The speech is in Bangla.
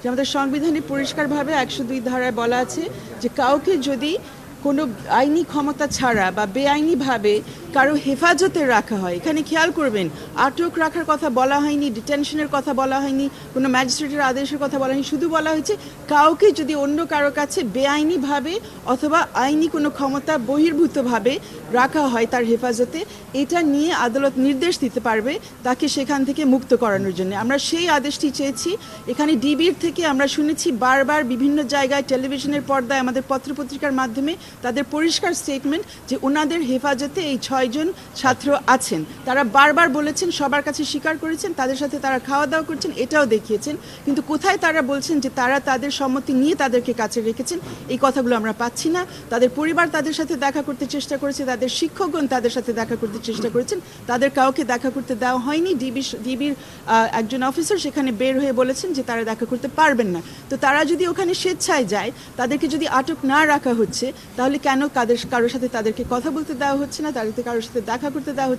যে আমাদের সংবিধানে পরিষ্কারভাবে একশো দুই ধারায় বলা আছে যে কাউকে যদি কোনো আইনি ক্ষমতা ছাড়া বা বেআইনিভাবে কারও হেফাজতে রাখা হয়। এখানে খেয়াল করবেন, আটক রাখার কথা বলা হয়নি, ডিটেনশনের কথা বলা হয়নি, কোনো ম্যাজিস্ট্রেটের আদেশের কথা বলা হয়নি, শুধু বলা হয়েছে কাউকে যদি অন্য কারও কাছে বেআইনিভাবে অথবা আইনি কোনো ক্ষমতা বহির্ভূতভাবে রাখা হয় তার হেফাজতে, এটা নিয়ে আদালত নির্দেশ দিতে পারবে তাকে সেখান থেকে মুক্ত করানোর জন্য। আমরা সেই আদেশটি চেয়েছি। এখানে ডিবির থেকে আমরা শুনেছি বারবার বিভিন্ন জায়গায় টেলিভিশনের পর্দায় আমাদের পত্রপত্রিকার মাধ্যমে তাদের পরিষ্কার স্টেটমেন্ট যে ওনাদের হেফাজতে এই ছয়জন ছাত্র আছেন। তারা বারবার বলেছেন, সবার কাছে স্বীকার করেছেন, তাদের সাথে তারা খাওয়া দাওয়া করছেন, এটাও দেখিয়েছেন। কিন্তু কোথায় তারা বলছেন যে তারা তাদের সম্মতি নিয়ে তাদেরকে কাছে রেখেছেন, এই কথাগুলো আমরা পাচ্ছি না। তাদের পরিবার তাদের সাথে দেখা করতে চেষ্টা করেছে, তাদের শিক্ষকগণ তাদের সাথে দেখা করতে চেষ্টা করেছেন। তাদের কাউকে দেখা করতে দেওয়া হয়নি। ডিবি ডিবির একজন অফিসার সেখানে বের হয়ে বলেছেন যে তারা দেখা করতে পারবেন না। তো তারা যদি ওখানে স্বেচ্ছায় যায়, তাদেরকে যদি আটক না রাখা হচ্ছে তাহলে কেন কাদের কারোর সাথে তাদেরকে কথা বলতে দেওয়া হচ্ছে না? তাদেরকে কারোর সাথে দেখা করতে দেওয়া হচ্ছে